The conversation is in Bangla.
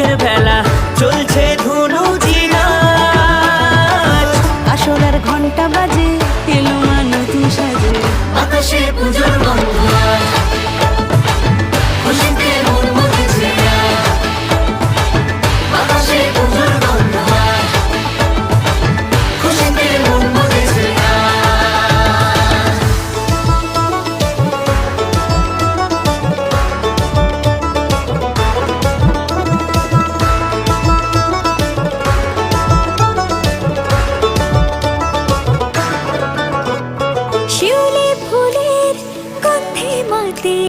শখের বেলা চলছে ধুনু আসলার ঘণ্টা বাজে এলো মানুষ সাজে। আকাশে পুজোর গন্ধ। গন্ধে মাতে